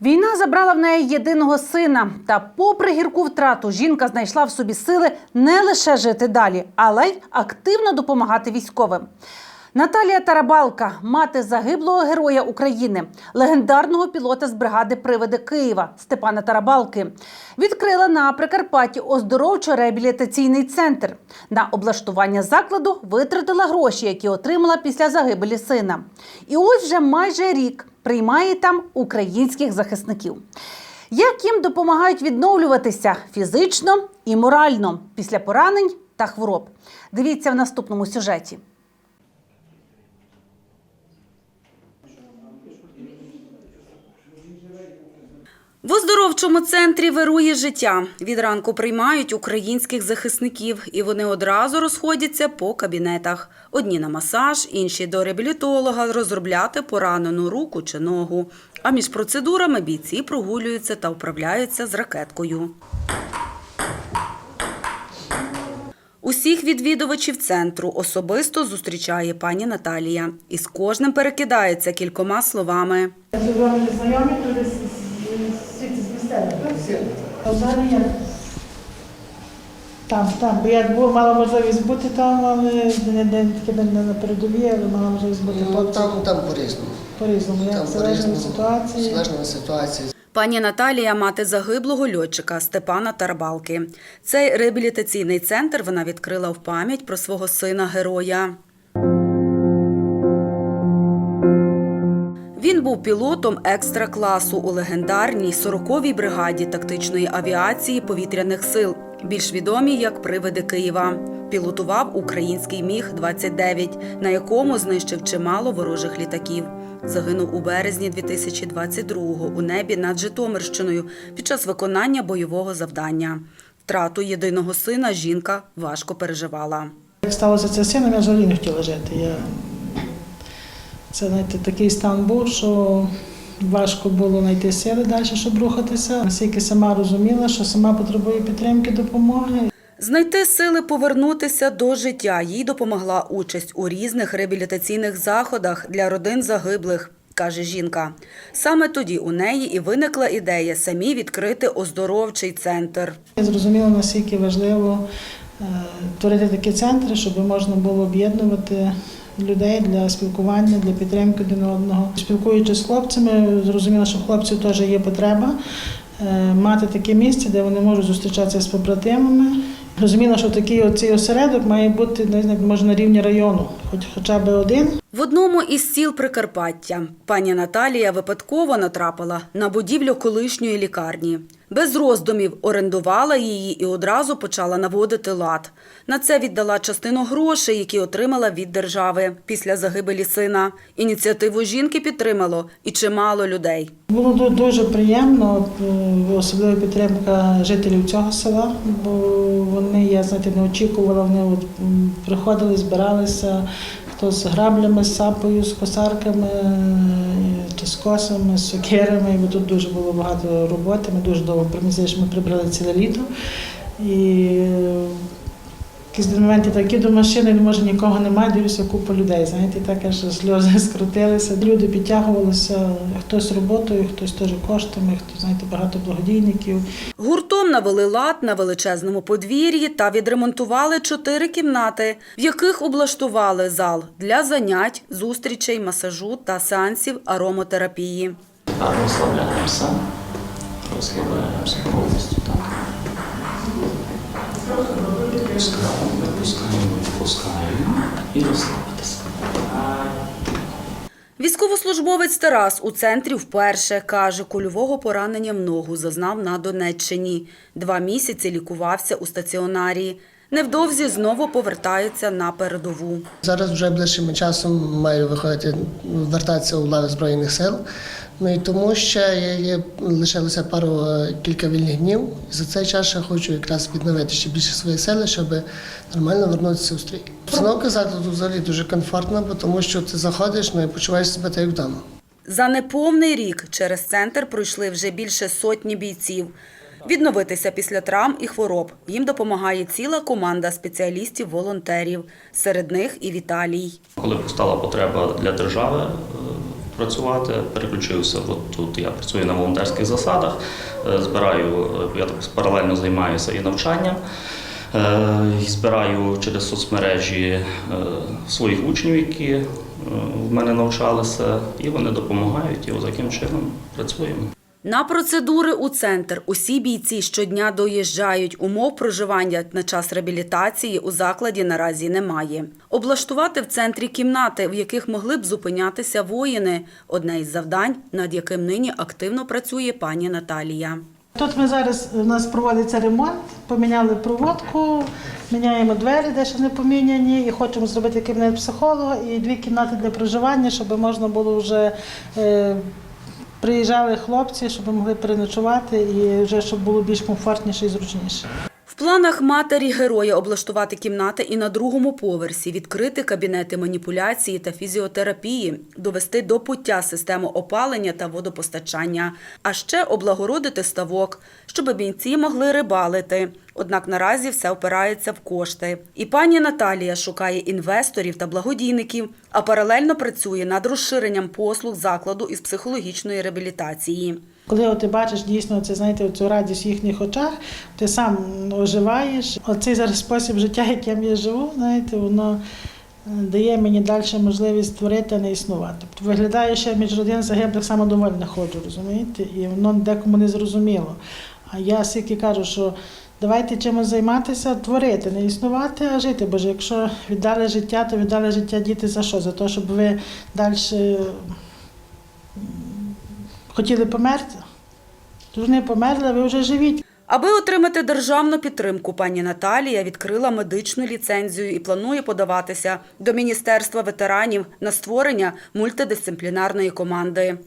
Війна забрала в неї єдиного сина. Та, попри гірку втрату, жінка знайшла в собі сили не лише жити далі, але й активно допомагати військовим. Наталія Тарабалка, мати загиблого героя України, легендарного пілота з бригади Привиди Києва Степана Тарабалки, відкрила на Прикарпатті оздоровчо-реабілітаційний центр. На облаштування закладу витратила гроші, які отримала після загибелі сина. І ось вже майже рік приймає там українських захисників. Як їм допомагають відновлюватися фізично і морально після поранень та хвороб? Дивіться в наступному сюжеті. В оздоровчому центрі вирує життя. Від ранку приймають українських захисників, і вони одразу розходяться по кабінетах. Одні на масаж, інші до реабілітолога розробляти поранену руку чи ногу. А між процедурами бійці прогулюються та вправляються з ракеткою. Усіх відвідувачів центру особисто зустрічає пані Наталія. І з кожним перекидається кількома словами. Ви вам знайомі Є? Там, там, бо я був, мала можливість бути там, але не, не таке не на передовій, але мала можливість бути Ну, там, там по-різному. по-різному, як Там залежно від по-різному. ситуації. Залежно від ситуації. Пані Наталія мати загиблого льотчика Степана Тарабалки. Цей реабілітаційний центр вона відкрила в пам'ять про свого сина героя. Був пілотом екстра класу у легендарній 40-й бригаді тактичної авіації повітряних сил, більш відомій як Привиди Києва. Пілотував український міг 29 на якому знищив чимало ворожих літаків. Загинув у березні 2022-го у небі над Житомирщиною під час виконання бойового завдання. Втрату єдиного сина жінка важко переживала. Як сталося це сином, я взагалі не хотіла жити. Я... Це знаєте, такий стан був, що важко було знайти сили далі, щоб рухатися. Наскільки сама розуміла, що сама потребує підтримки, допомоги. Знайти сили повернутися до життя їй допомогла участь у різних реабілітаційних заходах для родин загиблих, каже жінка. Саме тоді у неї і виникла ідея самі відкрити оздоровчий центр. Я зрозуміла, наскільки важливо творити такі центри, щоб можна було об'єднувати людей для спілкування, для підтримки один одного. Спілкуючись з хлопцями, зрозуміло, що в хлопців теж є потреба е, мати таке місце, де вони можуть зустрічатися з побратимами. Розуміла, що такий оцей осередок має бути не знаю, може на рівні району, хоч хоча б один. В одному із сіл Прикарпаття пані Наталія випадково натрапила на будівлю колишньої лікарні. Без роздумів орендувала її і одразу почала наводити лад. На це віддала частину грошей, які отримала від держави після загибелі сина. Ініціативу жінки підтримало і чимало людей. Було дуже приємно, особливо підтримка жителів цього села, бо вони, я знаєте, не очікувала, вони от приходили, збиралися, хто з граблями, з сапою, з косарками, е, чи з косами, з сокирами. Бо тут дуже було багато роботи. Ми дуже довго примісили, що ми прибрали ціле літо. І якісь моменти такі до машини, може нікого немає, дивлюся купа людей. Знаєте, так аж сльози скрутилися. Люди підтягувалися, хтось роботою, хтось теж коштами, хтось, знаєте, багато благодійників. Гуртом навели лад на величезному подвір'ї та відремонтували чотири кімнати, в яких облаштували зал для занять, зустрічей, масажу та сеансів аромотерапії. А розслабляємося. Розслабляємося повністю так. Відпускаємо, відпускаємо, відпускаємо і розслабитися. Військовослужбовець Тарас у центрі вперше каже, кульового поранення в ногу зазнав на Донеччині. Два місяці лікувався у стаціонарі. Невдовзі знову повертається на передову. Зараз вже ближчим часом маю виходити, вертатися у лави Збройних сил. Ну і тому ще є, є, лишилося пару е, кілька вільних днів. І за цей час ще хочу якраз відновити ще більше свої сили, щоб нормально вернутися у стрій. Обстановка закладу взагалі дуже комфортна, бо тому що ти заходиш ну, і почуваєш себе так як вдома. За неповний рік через центр пройшли вже більше сотні бійців. Відновитися після травм і хвороб їм допомагає ціла команда спеціалістів-волонтерів. Серед них і Віталій. Коли постала потреба для держави, працювати. Переключився. От тут я працюю на волонтерських засадах, е, збираю, е, я так паралельно займаюся і навчанням. Е, Збираю через соцмережі своїх учнів, які в мене навчалися, і вони допомагають. І таким чином працюємо. На процедури у центр усі бійці щодня доїжджають. Умов проживання на час реабілітації у закладі наразі немає. Облаштувати в центрі кімнати, в яких могли б зупинятися воїни – одне із завдань, над яким нині активно працює пані Наталія. Тут ми зараз у нас проводиться ремонт, поміняли проводку, міняємо двері, де ще не поміняні, і хочемо зробити кабінет психолога і дві кімнати для проживання, щоб можна було вже е, приїжджали хлопці, щоб могли переночувати і вже щоб було більш комфортніше і зручніше. Планах матері героя облаштувати кімнати і на другому поверсі, відкрити кабінети маніпуляції та фізіотерапії, довести до пуття систему опалення та водопостачання, а ще облагородити ставок, щоб бійці могли рибалити. Однак наразі все опирається в кошти. І пані Наталія шукає інвесторів та благодійників, а паралельно працює над розширенням послуг закладу із психологічної реабілітації. Коли ти бачиш дійсно це, знаєте, цю радість в їхніх очах, ти сам оживаєш. Оцей зараз спосіб життя, яким я живу, знаєте, воно е, дає мені далі можливість створити, а не існувати. Тобто виглядає, між родин загиблих самодовольно ходжу, розумієте? І воно декому не зрозуміло. А я скільки кажу, що давайте чимось займатися, творити, не існувати, а жити. Бо якщо віддали життя, то віддали життя діти за що? За те, щоб ви далі хотіли померти. То вони померли, ви вже живіть. Аби отримати державну підтримку, пані Наталія відкрила медичну ліцензію і планує подаватися до Міністерства ветеранів на створення мультидисциплінарної команди.